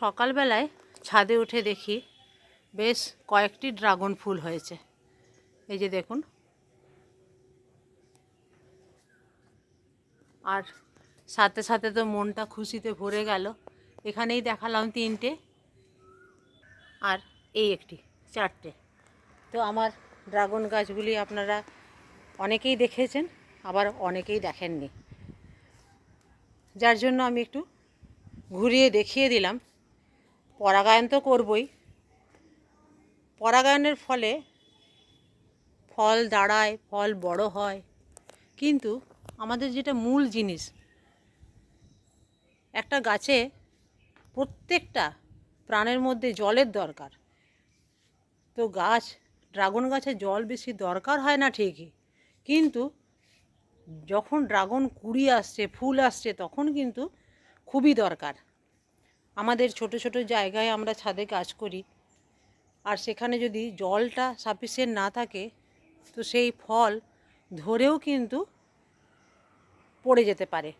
সকালবেলায় ছাদে উঠে দেখি বেশ কয়েকটি ড্রাগন ফুল হয়েছে। এই যে দেখুন। আর সাথে সাথে তো মনটা খুশিতে ভরে গেল। এখানেই দেখালাম তিনটে আর এই একটি, চারটে। তো আমার ড্রাগন গাছগুলি আপনারা অনেকেই দেখেছেন, আবার অনেকেই দেখেননি। যার জন্য আমি একটু ঘুরিয়ে দেখিয়ে দিলাম। পরাগায়ন তো করবই। পরাগায়নের ফলে ফল দাঁড়ায়, ফল বড় হয়। কিন্তু আমাদের যেটা মূল জিনিস, একটা গাছে প্রত্যেকটা প্রাণের মধ্যে জলের দরকার। তো গাছ, ড্রাগন গাছে জল বেশি দরকার হয় না ঠিকই। কিন্তু যখন ড্রাগন কুড়ি আসছে, ফুল আসছে, তখন কিন্তু খুবই দরকার। আমাদের ছোট ছোট জায়গায় আমরা ছাদে কাজ করি। আর সেখানে যদি জলটা সাফিসিয়েন্ট না থাকে, তো সেই ফল ধরেও কিন্তু পড়ে যেতে পারে।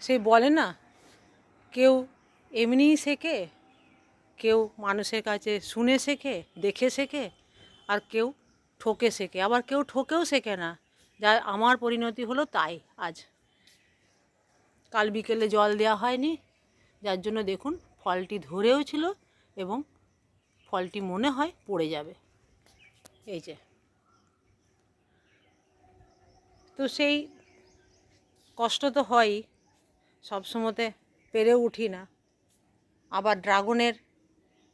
সে বলে না, কেউ এমনিই শেখে, কেউ মানুষের কাছে শুনে শেখে, দেখে শেখে, আর কেউ ঠকে শেখে। আবার কেউ ঠকেও শেখে না, যা আমার পরিণতি হলো তাই আজ। কাল বিকেলে জল দেওয়া হয়নি যার জন্য দেখুন ফলটি ধরেও ছিল এবং ফলটি মনে হয় পড়ে যাবে। এই যে। তো সেই কষ্ট তো হয়ই সবসময়তে পেরে উঠি না। আবার ড্রাগনের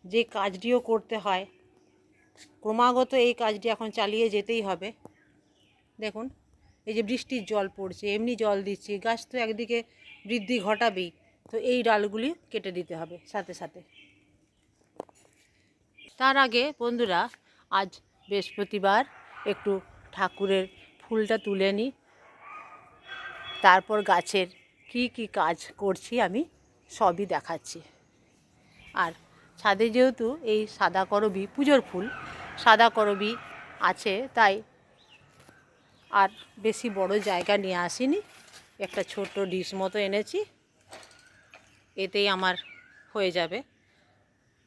যে কাজটিও করতে হয়, ক্রমাগত এই কাজটি এখন চালিয়ে যেতেই হবে। দেখুন, এই যে বৃষ্টির জল পড়ছে, এমনি জল দিচ্ছি, গাছ তো একদিকে বৃদ্ধি ঘটাবেই। তো এই ডালগুলি কেটে দিতে হবে সাথে সাথে। তার আগে বন্ধুরা, আজ বৃহস্পতিবার, একটু ঠাকুরের ফুলটা তুলে নিই। তারপর গাছের কি কি কাজ করছি আমি সবই দেখাচ্ছি। আর ছাদে যেহেতু এই সাদা করবি, পুজোর ফুল, সাদা করবি আছে, তাই আর বেশি বড় জায়গা নিয়ে আসিনি। একটা ছোট ডিশ মতো এনেছি। এতেই আমার হয়ে যাবে।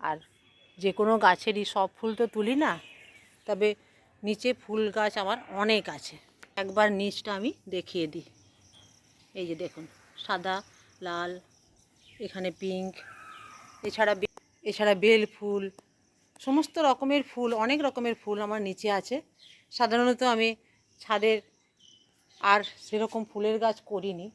আর যে কোনো গাছেরই সব ফুল তো তুলি না, তবে নিচে ফুল গাছ আমার অনেক আছে। একবার নিচটা আমি দেখিয়ে দিই। এই যে দেখুন, সাদা, লাল, এখানে পিঙ্ক, এছাড়া এছাড়া বেল ফুল, সমস্ত রকমের ফুল, অনেক রকমের ফুল আমার নিচে আছে। সাধারণত আমি ছাদের আর সেরকম ফুলের গাছ করিনি।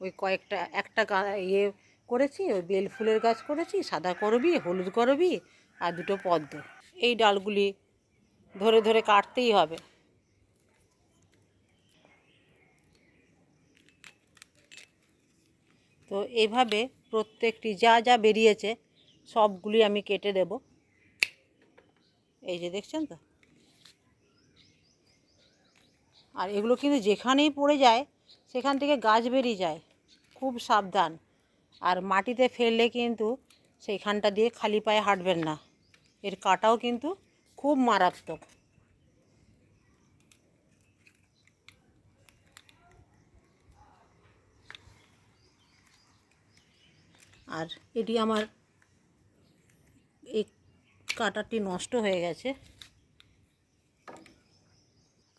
ওই কয়েকটা, একটা ইয়ে করেছি, ওই বেল ফুলের গাছ করেছি, সাদা করবি, হলুদ করবি আর দুটো পদ্ম। এই ডালগুলি ধরে ধরে কাটতেই হবে। তো এইভাবে প্রত্যেকটি যা যা বেরিয়েছে সবগুলি আমি কেটে দেব। এই যে দেখছেন তো? আর এগুলো কিন্তু যেখানেই পড়ে যায় সেখান থেকে গাছ বেরিয়ে যায়। খুব সাবধান। আর মাটিতে ফেললে কিন্তু সেইখানটা দিয়ে খালি পায়ে হাঁটবেন না। এর কাটাও কিন্তু খুব মারাত্মক। আর এটি আমার এই কাটারটি নষ্ট হয়ে গেছে।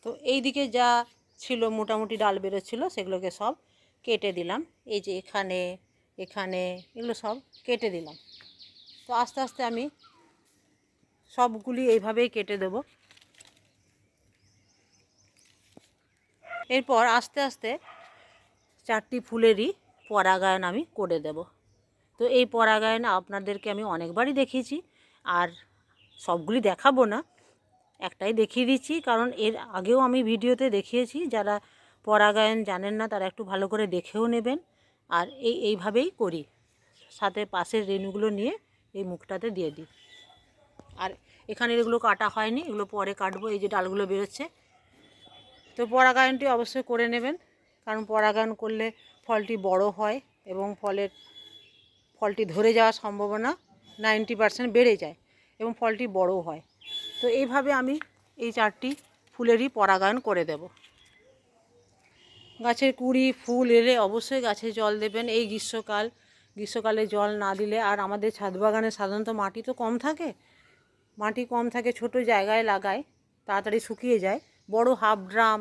তো এই দিকে যা ছিল, মোটামুটি ডাল বেরোচ্ছিলো, সেগুলোকে সব কেটে দিলাম। এই যে এখানে এখানে, এগুলো সব কেটে দিলাম। তো আস্তে আস্তে আমি সবগুলি এইভাবেই কেটে দেব। এরপর আস্তে আস্তে চারটি ফুলেরই পরাগায়ন আমি করে দেব। তো এই পরাগায়ন আপনাদেরকে আমি অনেকবারই দেখিয়েছি, আর সবগুলি দেখাবো না। একটাই দেখিয়ে দিচ্ছি, কারণ এর আগেও আমি ভিডিওতে দেখিয়েছি, যারা পরাগায়ন জানেন না তারা একটু ভালো করে দেখেও নেবেন। আর এই, এইভাবেই করি। সাথে পাশের রেণুগুলো নিয়ে এই মুখটাতে দিয়ে দিই। আর এখানে এগুলো কাটা হয়নি, এগুলো পরে কাটবো, এই যে ডালগুলো বেরোচ্ছে। তো পরাগায়নটি অবশ্যই করে নেবেন, কারণ পরাগায়ন করলে ফলটি বড় হয় এবং ফলের, ফলটি ধরে যাওয়ার সম্ভাবনা নাইনটি পারসেন্ট বেড়ে যায় এবং ফলটি বড়ও হয়। তো এইভাবে আমি এই চারটি ফুলেরই পরাগায়ন করে দেব। গাছের কুড়ি, ফুল এলে অবশ্যই গাছে জল দেবেন। এই গ্রীষ্মকাল, গ্রীষ্মকালে জল না দিলে আর আমাদের ছাদ বাগানে সাধারণত মাটি তো কম থাকে। মাটি কম থাকে, ছোট জায়গায় লাগায়, তাড়াতাড়ি শুকিয়ে যায়। বড় হাফ ড্রাম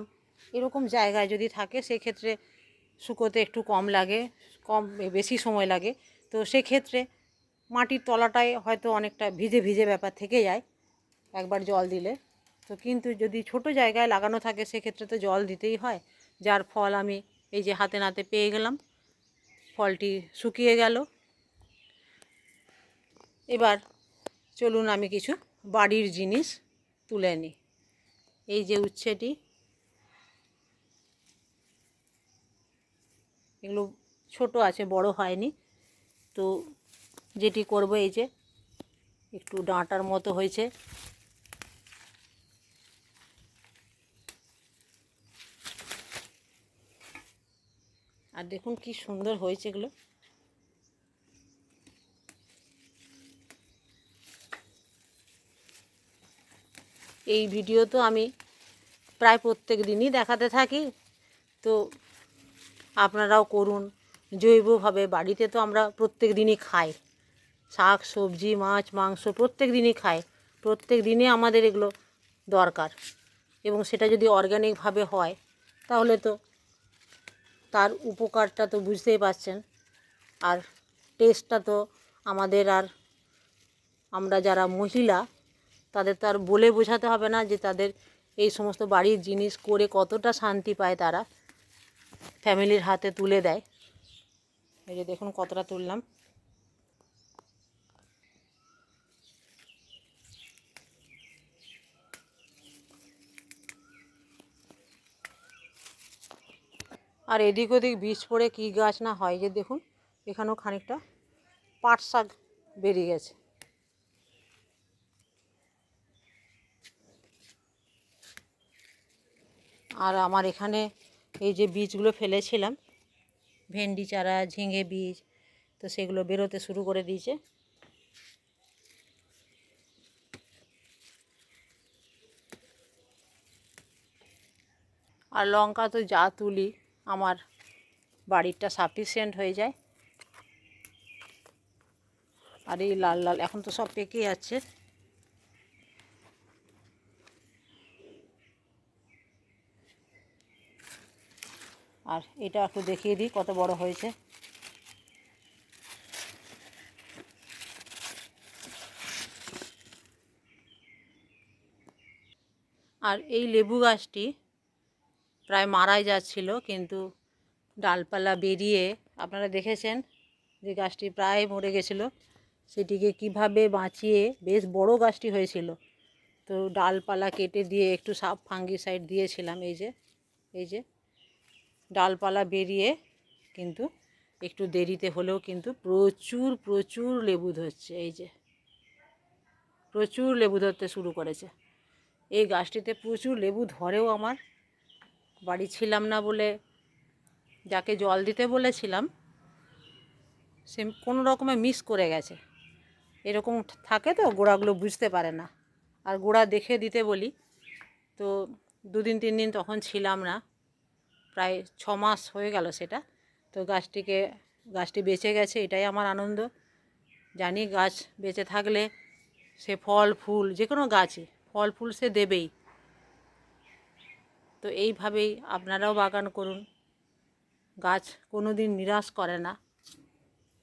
এরকম জায়গায় যদি থাকে, সেক্ষেত্রে শুকোতে একটু কম লাগে, কম বেশি সময় লাগে। তো সেক্ষেত্রে মাটির তলাটায় হয়তো অনেকটা ভিজে ভিজে ব্যাপার থেকে যায়। একবার জল দিলে। তো কিন্তু যদি ছোট জায়গায় লাগানো থাকে, সেক্ষেত্রে তো জল দিতেই হয়। যার ফল আমি এই যে হাতে নাতে পেয়ে গেলাম, ফলটি শুকিয়ে গেল। এবার চলুন আমি কিছু বাড়ির জিনিস তুলে নিই। এই যে উচ্ছেটি। এগুলো ছোট আছে, বড় হয়নি। তো যেটি করব, এই যে একটু ডাঁটার মতো হয়েছে। দেখুন কি সুন্দর হয়েছে এগুলো। এই ভিডিও তো আমি প্রায় প্রত্যেক দিনই দেখাতে থাকি। তো আপনারাও করুন। জৈবভাবে বাড়িতে তো আমরা প্রত্যেক দিনই খাই। শাক, সবজি, মাছ, মাংস প্রত্যেক দিনই খাই। প্রত্যেক দিনে আমাদের এগুলো দরকার। এবং সেটা যদি অর্গ্যানিকভাবে হয়, তাহলে তো তার উপকারটা তো বুঝতেই পারছেন। আর টেস্টটা তো আমাদের আর আমরা যারা মহিলা, তাদের তো আর বলে বোঝাতে হবে না যে তাদের এই সমস্ত বাড়ির জিনিস করে কতটা শান্তি পায় তারা। ফ্যামিলির হাতে তুলে দেয়। এই যে দেখুন কতটা তুললাম। আর এদিক ওদিক বীজ পড়ে কী গাছ না হয় যে দেখুন, এখানেও খানিকটা পাট শাক বেরিয়ে গেছে। আর আমার এখানে এই যে বীজগুলো ফেলেছিলাম, ভেন্ডি চারা, ঝিঙে বীজ, তো সেগুলো বেরোতে শুরু করে দিয়েছে। আর লঙ্কা তো যা তুলি আমার বাড়িটা সাফিসিয়েন্ট হয়ে যায়। আর এই লাল লাল, এখন তো সব পেকে যাচ্ছে। আর এটা একটু দেখিয়ে দিই কত বড় হয়েছে। আর এই লেবু গাছটি প্রায় মারাই যাচ্ছিল, কিন্তু ডালপালা বেরিয়ে আপনারা দেখেছেন যে গাছটি প্রায় মরে গেছিল। সেটিকে কীভাবে বাঁচিয়ে বেশ বড় গাছটি হয়েছিল। তো ডালপালা কেটে দিয়ে একটু সাপ ফাঙ্গিসাইড দিয়েছিলাম এই যে এই যে। ডালপালা বেরিয়ে কিন্তু একটু দেরিতে হলেও কিন্তু প্রচুর প্রচুর লেবু ধরছে, এই যে। প্রচুর লেবু ধরতে শুরু করেছে। এই গাছটিতে প্রচুর লেবু ধরেও আমার বাড়ি ছিলাম না বলে যাকে জল দিতে বলেছিলাম, সে কোনো রকমে মিস করে গেছে। এরকম থাকে তো, গোড়াগুলো বুঝতে পারে না। আর গোড়া দেখে দিতে বলি, তো দুদিন তিন দিন তখন ছিলাম না। প্রায় ছ মাস হয়ে গেল সেটা। তো গাছটিকে, গাছটি বেঁচে গেছে, এটাই আমার আনন্দ। জানি গাছ বেঁচে থাকলে সে ফল, ফুল, যে কোনো গাছই, ফল, ফুল সে দেবেই। তো এইভাবেই আপনারাও বাগান করুন। গাছ কোনো দিন নিরাশ করে না।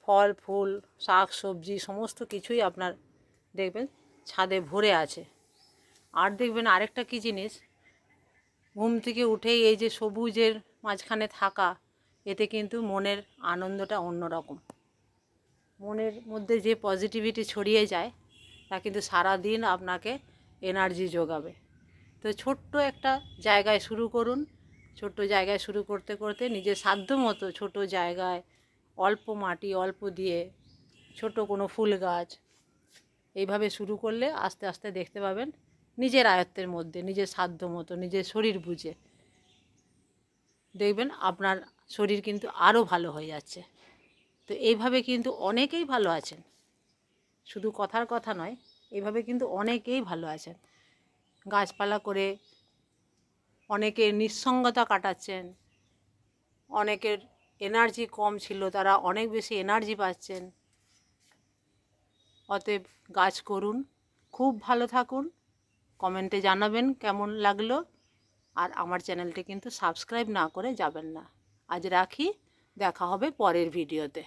ফল, ফুল, শাক, সবজি, সমস্ত কিছুই আপনার দেখবেন ছাদে ভরে আছে। আর দেখবেন আরেকটা কী জিনিস, ঘুম থেকে উঠেই এই যে সবুজের মাঝখানে থাকা, এতে কিন্তু মনের আনন্দটা অন্যরকম। মনের মধ্যে যে পজিটিভিটি ছড়িয়ে যায়, তা কিন্তু সারা দিন আপনাকে এনার্জি যোগাবে। তো ছোট্ট একটা জায়গায় শুরু করুন। ছোট্ট জায়গায় শুরু করতে করতে নিজের সাধ্য মতো ছোটো জায়গায় অল্প মাটি, অল্প দিয়ে ছোট কোনো ফুল গাছ এইভাবে শুরু করলে আস্তে আস্তে দেখতে পাবেন নিজের আয়ত্তের মধ্যে, নিজের সাধ্য মতো, নিজের শরীর বুঝে। দেখবেন আপনার শরীর কিন্তু আরও ভালো হয়ে যাচ্ছে। তো এইভাবে কিন্তু অনেকেই ভালো আছেন। শুধু কথার কথা নয়, এইভাবে কিন্তু অনেকেই ভালো আছেন। গাছপালা করে অনেকে নিঃসঙ্গতা কাটাচ্ছেন, অনেকের এনার্জি কম ছিল, তারা অনেক বেশি এনার্জি পাচ্ছেন। অতএব গাছ করুন, খুব ভালো থাকুন। কমেন্টে জানাবেন কেমন লাগল। আর আমার চ্যানেলটি কিন্তু সাবস্ক্রাইব না করে যাবেন না। আজ রাখি, দেখা হবে পরের ভিডিওতে